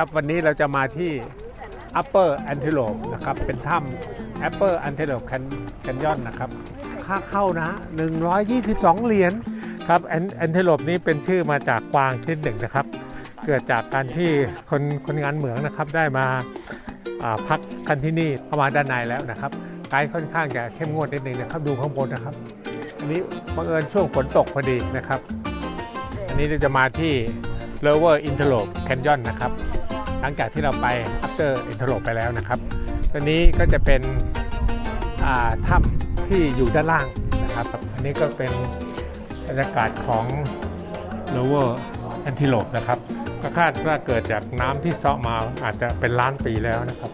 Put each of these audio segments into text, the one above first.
ครับ วันนี้เราจะมาที่ Upper Antelope นะครับ เป็นถ้ำ Upper Antelope Can- Canyon นะครับ ค่าเข้านะ 122 เหรียญครับแอนเทโลปนี้เป็นชื่อมาจากกวางชนิดหนึ่งนะครับ เกิดจากการที่คนคนงานเหมืองนะครับได้มาาพักกันที่นี่เข้ามาด้านในแล้วนะครับไกด์ค่อนข้างจะเข้มงวดนิดนึงนะครับ ดูข้างบนนะครับ อันนี้บังเอิญช่วงฝนตกพอดีนะครับ อันนี้เราจะมาที่ Lower Interlope Canyon นะครับ หลังจากที่เราไป Upper Interlope ไปแล้วนะครับตัวนี้ก็จะเป็นถ้ำที่อยู่ด้านล่างนะครับ อันนี้ก็เป็นบรรยากาศของ Lower Antelope นะครับก็คาดว่าเกิดจากน้ำที่เซาะมาอาจจะเป็นล้านปีแล้วนะครับ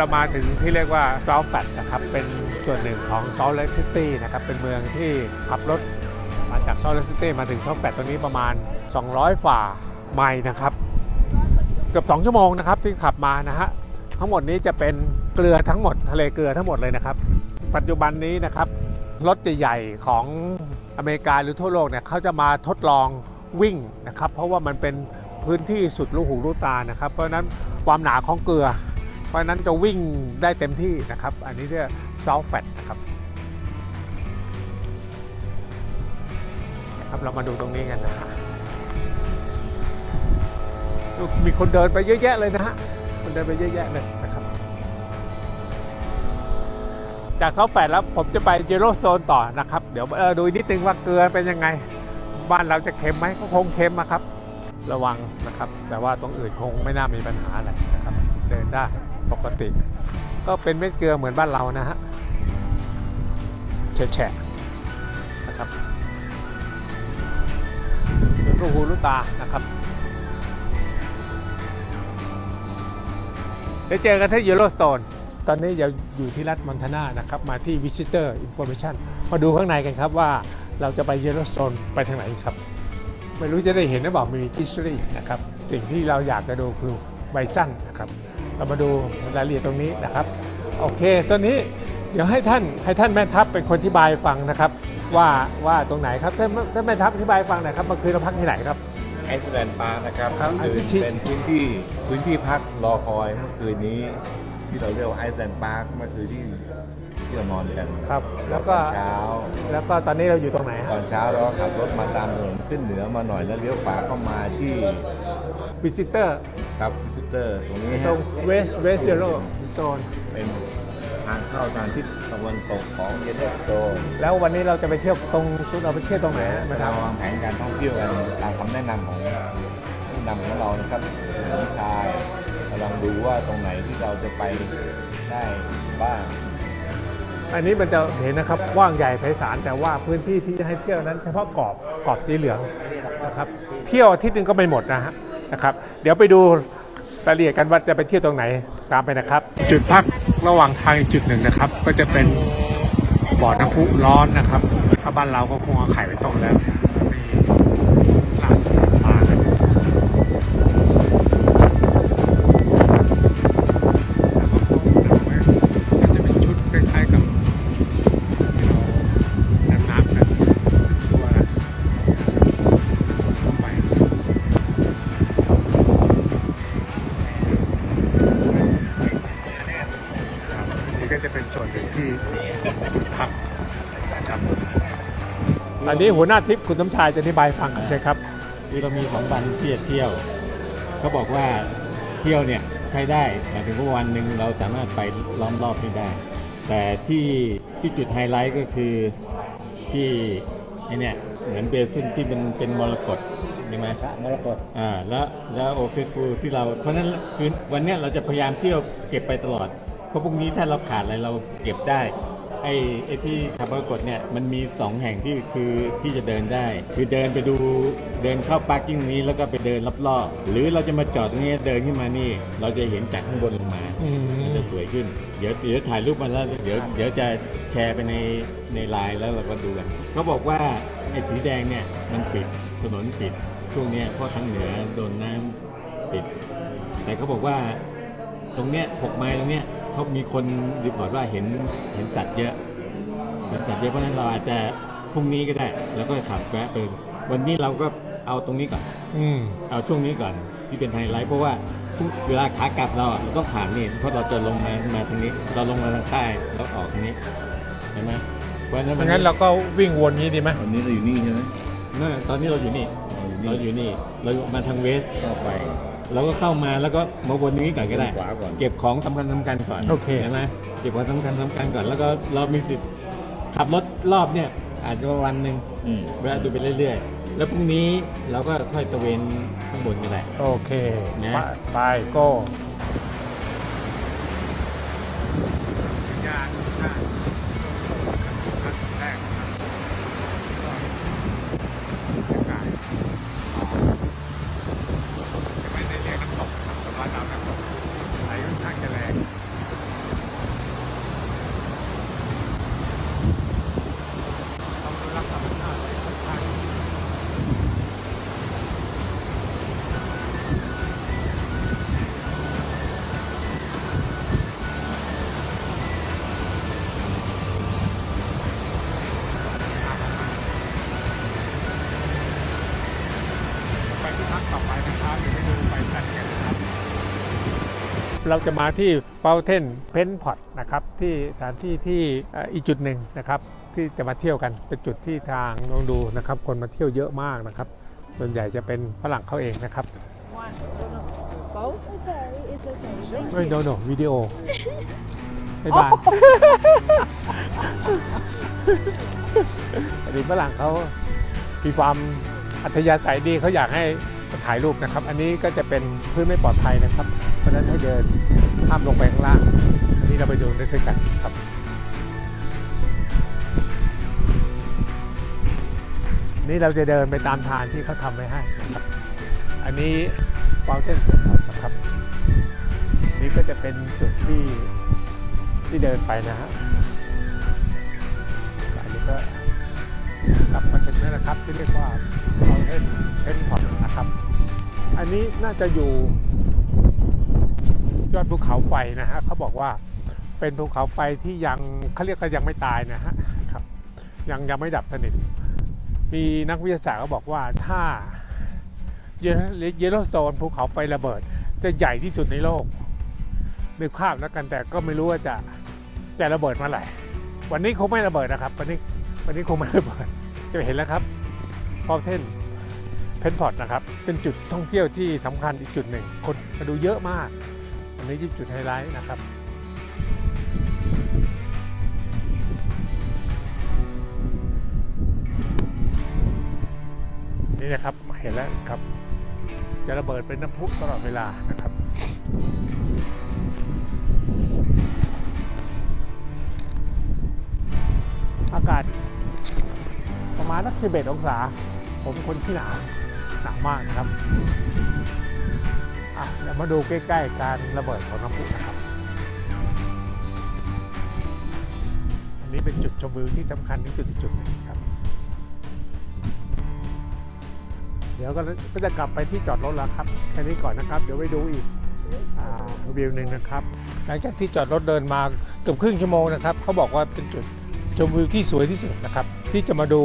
เรามาถึงที่เรียกว่า s o u t h f a t นะครับเป็นส่วนหนึ่งของ Salt Lake City นะครับเป็นเมืองที่ขับรถมาจาก Salt Lake City มาถึง s o u t h f a t ตรงนี้ประมาณ 200 ฝ่าไมล์นะครับ เกือบ 2 ชั่วโมงนะครับที่ขับมานะฮะทั้งหมดนี้จะเป็นเกลือทั้งหมดทะเลเกลือทั้งหมดเลยนะครับ ปัจจุบันนี้นะครับรถใหญ่ๆของอเมริกาหรือทั่วโลกเนี่ยเขาจะมาทดลองวิ่งนะครับ เพราะว่ามันเป็นพื้นที่สุดลูกหูลูกตานะครับ เพราะฉะนั้นความหนาของเกลือ เพราะนั้นจะวิ่งได้เต็มที่นะครับ อันนี้เรียกซอฟแฟตนะครับครับเรามาดูตรงนี้กันนะฮะมีคนเดินไปเยอะแยะเลยนะฮะคนเดินไปเยอะแยะเลยนะครับ จากซอฟแฟตแล้วผมจะไปเยโลโซนต่อนะครับ เดี๋ยวเออดูนิดนึงว่าเกลือเป็นยังไง บ้านเราจะเค็มไหมก็คงเค็มอะครับ ระวังนะครับ แต่ว่าตรงอื่นคงไม่น่ามีปัญหาอะไรนะครับ เดินได้ ปกติ ก็เป็นเม็ดเกลือเหมือนบ้านเรานะฮะแฉะนะครับลูหูลูตานะครับเดี๋ยวเจอกันที่ Yellowstone ตอนนี้เราอยู่ที่รัฐมอนทานานะครับ มาที่ Visitor Information มาดูข้างในกันครับว่าเราจะไป Yellowstone ไปทางไหนครับ ไม่รู้จะได้เห็นหรือเปล่ามีกิสรีนะครับ สิ่งที่เราอยากจะดูคือไบซันนะครับ เรามาดูรายละเอียดตรงนี้นะครับ โอเคตอนนี้เดี๋ยวให้ท่านให้ท่านแม่ทัพเป็นคนอธิบายฟังนะครับว่าว่าตรงไหนครับท่านท่านแม่ทัพอธิบายฟังหน่อยครับเมื่อคืนเราพักที่ไหนครับไอซ์แลนด์ปาร์คนะครับครับคืออันที่เป็นพื้นที่พื้นที่พักรอคอยเมื่อคืนนี้ ที่เราเรียกว่าไอซ์แลนด์ปาร์คเมื่อคืนที่ ที่เรานอนกันครับ แล้วก็ตอนเช้า แล้วก็ตอนนี้เราอยู่ตรงไหนตฮะอนเช้าเราก็ขับรถมาตามถนนขึ้นเหนือมาหน่อยแล้วเลี้ยวขวาเข้ามาที่วิสิเตอร์ครับวิสิเตอร์ตรงนี้ตรงเวสเวสเจโรโซนเป็นทางเข้าทางทิศตะวันตกของเยลโลสโตนแล้ววันนี้เราจะไปเที่ยวตรงเราไปเที่ยวตรงไหนฮะแม่ทัเราพวางแผนการท่องเที่ยวกันตามคำแนะนำของผู้นำของเรานะครับคุณผู้ชายเราลองดูว่าตรงไหนที่เราจะไปได้บ้าง อันนี้มันจะเห็นนะครับว่างใหญ่ไพศาลแต่ว่าพื้นที่ที่จะให้เที่ยวนั้น เฉพาะกรอบกรอบสีเหลืองนะครับ เที่ยวอาทิตย์หนึงก็ไม่หมดนะฮะนะครับ เดี๋ยวไปดูรายละเอียดกันว่าจะไปเที่ยวตรงไหนตามไปนะครับ จุดพักระหว่างทางอีกจุดหนึ่งนะครับ ก็จะเป็นบ่อน้ำพุร้อนนะครับ ถ้าบ้านเราก็คงเอาไข่ไปต้มแล้ว อันนี้หัวหน้าทริปคุณน้ำชายจะอธิบายฟังกันใช่ครับ คือเรามีสองวันที่จะเที่ยว เขาบอกว่าเที่ยวเนี่ยใช้ได้หมายถึงว่าวันหนึ่งเราสามารถไปล้อมรอบนี้ได้ แต่ที่ที่จุดไฮไลท์ก็คือที่ไอเนี่ยเหมือนเบซินที่เป็นเป็นมรกตใช่ไหมมรกตอ่าแล้วแล้วโอเฟสฟูที่เราเพราะฉะนั้นคือวันเนี้ยเราจะพยายามเที่ยวเก็บไปตลอด เพราะพรุ่งนี้ถ้าเราขาดอะไรเราเก็บได้ ไอ้ไอ้ที่ขับมรกตเนี่ยมันมีสองแห่งที่คือที่จะเดินได้ คือเดินไปดูเดินเข้าปาร์กิ้งนี้แล้วก็ไปเดินรอบๆหรือเราจะมาจอดตรงนี้เดินขึ้นมานี่ เราจะเห็นจากข้างบนลงมาอืม มันจะสวยขึ้น เดี๋ยวเดี๋ยวถ่ายรูปมาแล้วเดี๋ยวเดี๋ยวจะแชร์ไปในในไลน์แล้วเราก็ดูกันเขาบอกว่าไอ้สีแดงเนี่ยมันปิดถนนปิดช่วงเนี้ยเพราะทางเหนือโดนน้ำปิด แต่เขาบอกว่า ตรงเนี้ยหกไมล์ตรงเนี้ย เขามีคนรีพอร์ตว่าเห็นเห็นสัตว์เยอะเห็นสัตว์เยอะเพราะฉะนั้นเราอาจจะพรุ่งนี้ก็ได้ แล้วก็ขับแวะไปวันนี้เราก็เอาตรงนี้ก่อน อืมเอาช่วงนี้ก่อนที่เป็นไฮไลท์เพราะว่าทุกเวลาขากลับเราอะเราต้องผ่านนี่เพราะเราจะลงมามาทางนี้ เราลงมาทางใต้แล้วออกทางนี้เห็นไหมเพราะฉะนั้นวังั้นเราก็วิ่งวนนี้ดีไหมวันนี้เราอยู่นี่ใช่ไหม นั่นตอนนี้เราอยู่นี่เราอยู่นี่เรามาทางเวสก็ไป เราก็เข้ามาแล้วก็มาวนนี้ก่อนก็ได้ ขวาก่อน เก็บของสำคัญสำคัญก่อนโอเคใช่ไหมเก็บของสำคัญสำคัญก่อนแล้วก็เรามีสิทธิ์ขับรถรอบเนี่ยอาจจะวันหนึ่งอืมเวลาดูไปเรื่อยๆ แล้วพรุ่งนี้เราก็ค่อยตระเวนข้างบนกันแหละ โอเค นะ ไปไปโก้ เราจะมาที่เปาเทนเพนพอตนะครับที่สถานที่ที่เอ่ออีกจุดหนึ่งนะครับที่จะมาเที่ยวกันเป็นจุดที่ทางลองดูนะครับ คนมาเที่ยวเยอะมากนะครับ ส่วนใหญ่จะเป็นฝรั่งเขาเองนะครับ One, both? Okay, it's okay. Thank ไม่ you. โนโนวิดีโอบ๊ายบายอันนี้ฝรั่งเขามีความอัธยาศัยดีเขาอยากให้ ถ่ายรูปนะครับ อันนี้ก็จะเป็นพื้นไม่ปลอดภัยนะครับ เพราะฉะนั้นให้เดินห้ามลงไปข้างล่าง อันนี้เราไปดูด้วยกันครับนี่เราจะเดินไปตามทางที่เขาทำไว้ให้ อันนี้ฟาวเทนนะครับ นี่ก็จะเป็นจุดที่ที่เดินไปนะฮะ อันนี้ก็กลับมาถึงแล้วนะครับ ที่เรียกว่าเราเทนเทนพอตนะครับ อันนี้น่าจะอยู่ยอดภูเขาไฟนะฮะเขาบอกว่าเป็นภูเขาไฟที่ยังเขาเรียกว่ายังไม่ตายนะฮะครับ ยังยังไม่ดับสนิท มีนักวิทยาศาสตร์เขาบอกว่าถ้าเยลโลสโตนภูเขาไฟระเบิด จะใหญ่ที่สุดในโลกนึกภาพแล้วกันแต่ก็ไม่รู้ว่าจะจะระเบิดเมื่อไหร่วันนี้คงไม่ระเบิดนะครับ วันนี้วันนี้คงไม่ระเบิดจะเห็นแล้วครับพอเทน เพนพอตนะครับ เป็นจุดท่องเที่ยวที่สำคัญอีกจุดหนึ่ง คนมาดูเยอะมาก อันนี้ที่จุดไฮไลท์นะครับนี่นะครับเห็นแล้วครับ จะระเบิดเป็นน้ำพุตลอดเวลานะครับ อากาศประมาณนัก11องศา ผมคนที่หนาว หนาวมากนะครับอะเดี๋ยวมาดูใกล้ๆการระเบิดของน้ำพุนะครับ อันนี้เป็นจุดชมวิวที่สำคัญที่สุดจุดหนึ่งครับ เดี๋ยวก็จะกลับไปที่จอดรถแล้วครับ แค่นี้ก่อนนะครับ เดี๋ยวไปดูอีกอ่าวิวหนึ่งนะครับ หลังจากที่จอดรถเดินมาเกือบครึ่งชั่วโมงนะครับ เขาบอกว่าเป็นจุดชมวิวที่สวยที่สุดนะครับ ที่จะมาดู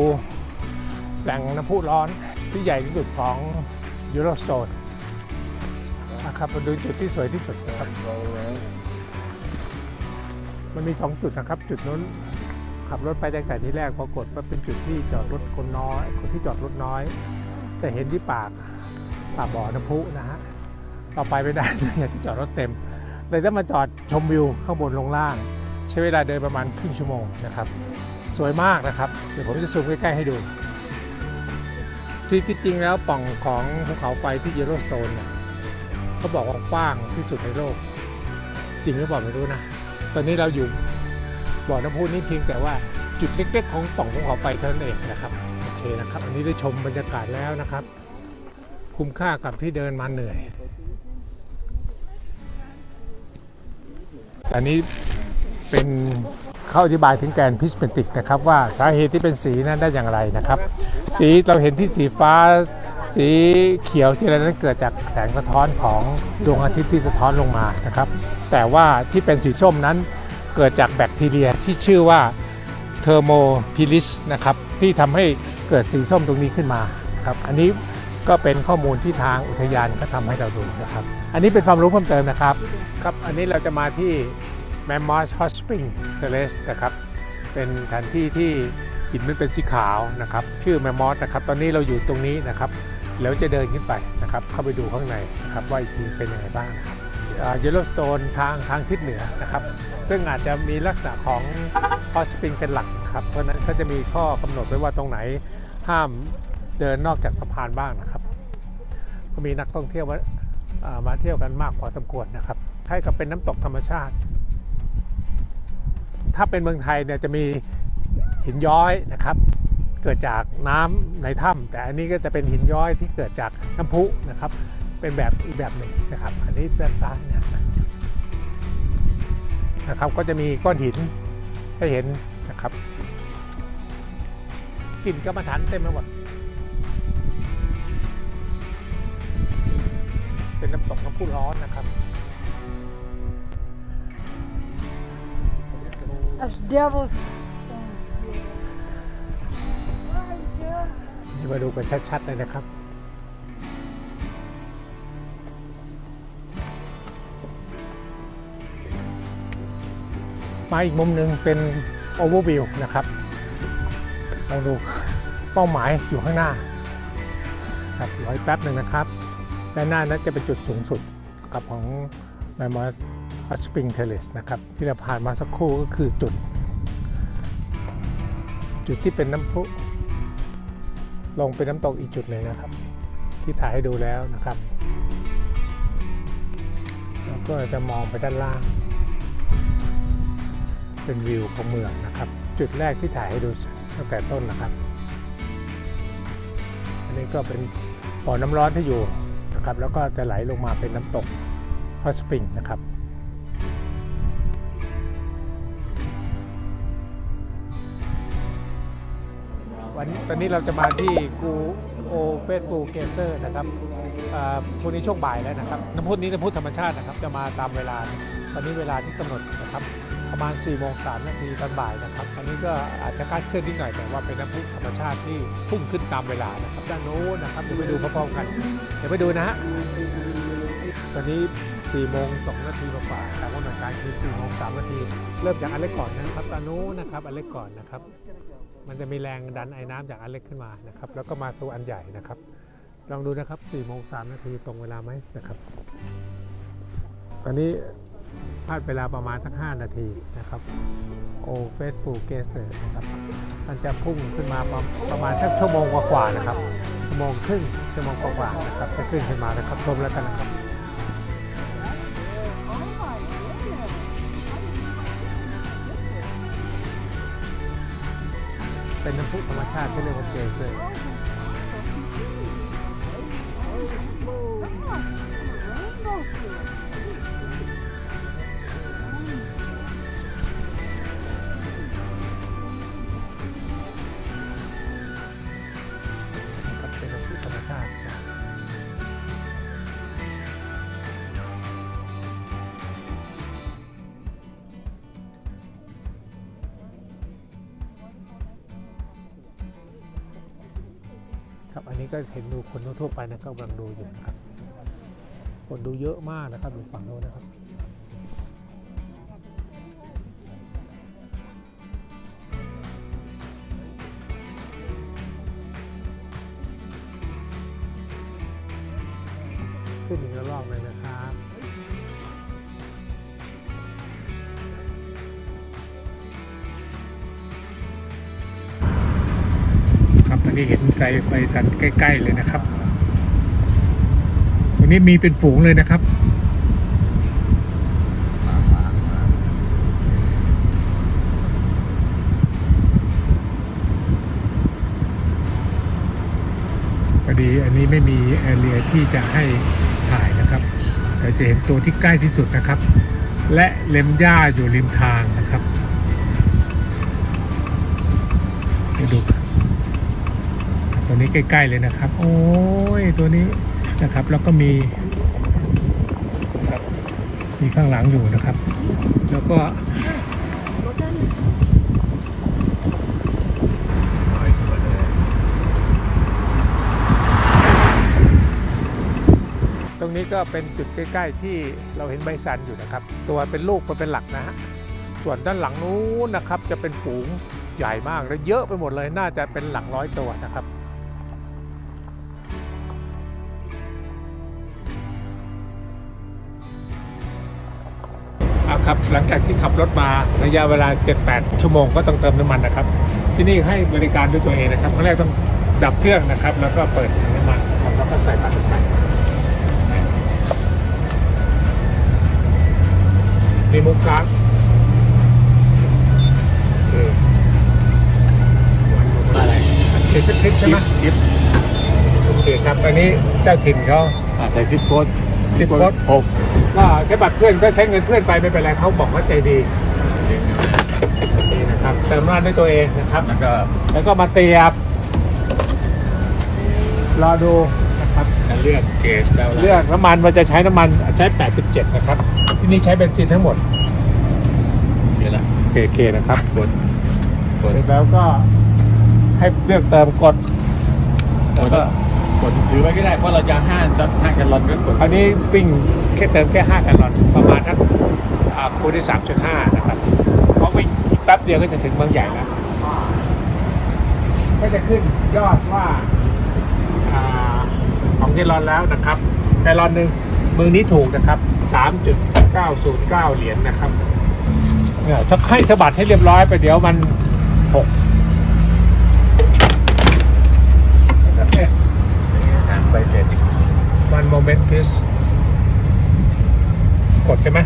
แหล่งน้ำพุร้อน ที่ใหญ่ที่สุดของยูโรโซนนะครับมาดูจุดที่สวยที่สุดนะครับ มันมีสองจุดนะครับ จุดนู้นขับรถไปตั้งแต่ที่แรกปรากฏว่าเป็นจุดที่จอดรถคนน้อย คนที่จอดรถน้อย จะเห็นที่ปากปากบ่อน้ำพุนะฮะเราไปไม่ได้เนื่องจากที่จอดรถเต็ม เลยต้องมาจอดชมวิวข้างบนลงล่าง ใช้เวลาเดินประมาณครึ่งชั่วโมงนะครับ สวยมากนะครับ เดี๋ยวผมจะซูมใกล้ๆให้ดู ที่ที่จริงแล้วป่องของภูเขาไฟที่เยลโลสโตนเนี่ยเขาบอกว่ากว้างที่สุดในโลก จริงหรือเปล่าไม่รู้นะ ตอนนี้เราอยู่บ่อน้ำพุนี่เพียงแต่ว่าจุดเล็กๆ ของป่องภูเขาไฟเท่านั้นเองนะครับโอเคนะครับ อันนี้ได้ชมบรรยากาศแล้วนะครับ คุ้มค่ากับที่เดินมาเหนื่อยอันนี้เป็น เขาอธิบายถึงแกนพิสเมติกนะครับว่าสาเหตุที่เป็นสีนั้นได้อย่างไรนะครับ สีเราเห็นที่สีฟ้า สีเขียวที่อะไรนั้นเกิดจากแสงสะท้อนของดวงอาทิตย์ที่สะท้อนลงมานะครับ แต่ว่าที่เป็นสีส้มนั้นเกิดจากแบคทีเรียที่ชื่อว่าเทอร์โมพิลิสนะครับที่ทำให้เกิดสีส้มตรงนี้ขึ้นมาครับอันนี้ก็เป็นข้อมูลที่ทางอุทยานก็ทำให้เราดูนะครับ อันนี้เป็นความรู้เพิ่มเติมนะครับ ครับ อันนี้เราจะมาที่ m a m m o t h Hot Spring Terrace นะครับ เป็นสถานที่ที่หินมันเป็นสีขาวนะครับ ชื่อ m a m m o t h นะครับ ตอนนี้เราอยู่ตรงนี้นะครับ แล้วจะเดินขึ้นไปนะครับ เข้าไปดูข้างในนะครับว่าอีกทีเป็นยังไงบ้างนะครับเยลโลสโตนทางทางทิศเหนือนะครับ ซึ่งอาจจะมีลักษณะของ Hot Spring เป็นหลักนะครับ เพราะนั้นก็จะมีข้อกำหนดไว้ว่าตรงไหนห้ามเดินนอกจากสะพานบ้างนะครับ ก็มีนักท่องเที่ยวมาามาเที่ยวกันมากพอสมควรนะครับคล้ายกับเป็นน้ำตกธรรมชาติ ถ้าเป็นเมืองไทยเนี่ยจะมีหินย้อยนะครับ เกิดจากน้ำในถ้ำแต่อันนี้ก็จะเป็นหินย้อยที่เกิดจากน้ำพุนะครับ เป็นแบบอีกแบบหนึ่งนะครับ อันนี้ด้านซ้ายเนี่ยนะครับก็จะมีก้อนหินให้เห็นนะครับกลิ่นกรรมฐานเต็มไปหมดเป็นน้ำตกน้ำพุร้อนนะครับ As devils. นี่มาดูกันชัดๆเลยนะครับ มาอีกมุมหนึ่งเป็น overview นะครับลองดูเป้าหมายอยู่ข้างหน้าครับรอยแป๊บหนึ่งนะครับ ด้านหน้านั้นจะเป็นจุดสูงสุดกับของ m a m m o t Hot Spring Terrace นะครับ ที่เราผ่านมาสักครู่ก็คือจุด จุดที่เป็นน้ำพุลงเป็นน้ำตกอีกจุดหนึ่งนะครับ ที่ถ่ายให้ดูแล้วนะครับแล้วก็จะมองไปด้านล่าง เป็นวิวของเมืองนะครับ จุดแรกที่ถ่ายให้ดูตั้งแต่ต้นนะครับ อันนี้ก็เป็นบ่อน้ำร้อนที่อยู่นะครับ แล้วก็จะไหลลงมาเป็นน้ำตก ฮอสปริงนะครับวันตอนนี้เราจะมาที่กูโอเฟสฟูเกเซอร์นะครับอ่าช่งนี้ช่วงบ่ายแล้วนะครับ น้ำพุนี้น้ำพุธรรมชาตินะครับ จะมาตามเวลา ตอนนี้เวลาที่กำหนดนะครับ ประมาณ4โมง3นาทีตอนบ่ายนะครับ อันนี้ก็อาจจะคลาดเคลื่อนนิดหน่อยแต่ว่าเป็นน้ำพุธรรมชาติที่พุ่งขึ้นตามเวลานะครับด้านโน้นนะครับเดี๋ยวไปดูพร้อมๆกัน เดี๋ยวไปดูนะฮะตอนนี้ 4โมง2นาทีกว่าๆตามกำหนดการคือ4โมง3นาที เริ่มจากอันเล็กก่อนนะครับตอนนู้นนะครับอันเล็กก่อนนะครับ มันจะมีแรงดันไอ้น้ำจากอันเล็กขึ้นมานะครับ แล้วก็มาตัวอันใหญ่นะครับ ลองดูนะครับ4โมง3นาทีตรงเวลาไหมนะครับ ตอนนี้พลาดเวลาประมาณสัก 5 นาทีนะครับ โอเฟสฟูเกเซอร์นะครับ มันจะพุ่งขึ้นมาประประมาณสักชั่วโมงกว่าๆนะครับ ชั่วโมงครึ่งชั่วโมงกว่าๆนะครับจะขึ้นขึ้นมานะครับชมแล้วกันนะครับ เป็นน้ำพุธรรมชาติที่เรียกว่าเกเซอร์ ก็เห็นดูคนทั่วไปนะก็กำลังดูอยู่นะครับคนดูเยอะมากนะครับอยู่ฝั่งโน้นนะครับ อันนี้เห็นไซไบสันใกล้ ๆ เลยนะครับตรงนี้มีเป็นฝูงเลยนะครับ พอดีอันนี้ไม่มีแอเรียที่จะให้ถ่ายนะครับ แต่จะเห็นตัวที่ใกล้ที่สุดนะครับ และเล็มหญ้าอยู่ริมทาง ตัวนี้ใกล้ ๆ เลยนะครับ โอ้ยตัวนี้นะครับ แล้วก็มีครับมีข้างหลังอยู่นะครับ แล้วก็ตรงนี้ก็เป็นจุดใกล้ ๆ ที่เราเห็นใบซันอยู่นะครับ ตัวเป็นลูกมันเป็นหลักนะฮะส่วนด้านหลังนู้นนะครับจะเป็นฝูงใหญ่มากและเยอะไปหมดเลยน่าจะเป็นหลักร้อยตัวนะครับ อะครับหลังจากที่ขับรถมาระยะเวลา 7-8 ชั่วโมงก็ต้องเติมน้ำมันนะครับ ที่นี่ให้บริการด้วยตัวเองนะครับครั้งแรกต้องดับเครื่องนะครับ แล้วก็เปิดถังน้ำมันนะครับแล้วก็ใส่ปลั๊กลงไปรีมูฟการ์ดโอเคอะไรเคสคลิปใช่ไหมคลิปโอเคครับ อันนี้เจ้าถิ่นเขาอ่าใส่ซิปโค้ดซิปโค้ดหก ก็ใช้บัตรเพื่อนก็ใช้เงินเพื่อนไปไม่เป็นไรเขาบอกว่าใจดีนี่นะครับเติมน้ำมันด้วยตัวเองนะครับ แล้วก็แล้วก็มาเสียบ รอดูนะครับการเลือกเกจแล้วเลือกน้ำมันมันจะใช้น้ำมันใช้ 87 นะครับ ที่นี่ใช้เบนซินทั้งหมดเดี๋ยวละโอเคนะครับกดกดเสร็จแล้วก็ให้เลือกเติมกดแล้วก็ กดถือไว้ก็ได้เพราะเราจะห้าห้ากันลอนก็กดคราวนี้ปิ้งแค่เติมแค่ห้ากันลอนประมาณทักอ่าคูณที่3.5 นะครับเพราะวิ่งอีกแป๊บเดียวก็จะถึงเมืองใหญ่แล้วก็จะขึ้นยอดว่าอของแกลลอนแล้วนะครับแกลลอนหนึ่งเมืองนี้ถูกนะครับสามจุดเก้าศูนย์เก้าเหรียญนะครับเนี่ยให้สะบัดให้เรียบร้อยไปเดี๋ยวมันหก เสร็จ one moment please กดใช่ไหม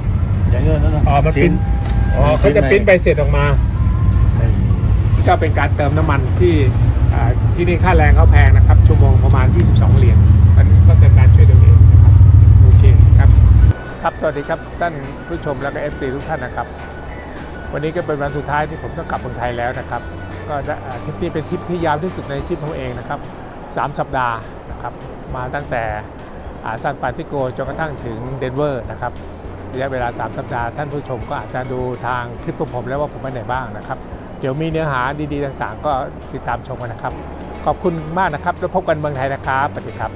อย่างเงี้ยนั่นนะอ๋อมันปริ้นอ๋อเขาจะปริ้นใบเสร็จออกมาไม่มีก็เป็นการเติมน้ำมันที่อ่าที่นี่ค่าแรงเขาแพงนะครับ ชั่วโมงประมาณ 22 เหรียญอันนี้ก็เป็นการช่วยตัวเองนะครับโอเคครับ ครับสวัสดีครับท่านผู้ชมแล้วก็ FC ทุกท่านนะครับ วันนี้ก็เป็นวันสุดท้ายที่ผมต้องกลับเมืองไทยแล้วนะครับ ก็ได้อ่าทริปนี้เป็นทริปที่ยาวที่สุดในชีวิตผมเองนะครับ สามสัปดาห์นะครับมาตั้งแต่ซานฟรานซิโกจนกระทั่งถึงเดนเวอร์นะครับระยะเวลา 3 สัปดาห์ ท่านผู้ชมก็อาจจะดูทางคลิปของผมแล้วว่าผมไปไหนบ้างนะครับ เดี๋ยวมีเนื้อหาดีๆ ต่างๆ ก็ติดตามชมกันนะครับ ขอบคุณมากนะครับ แล้วพบกันเมืองไทยนะครับสวัสดีครับ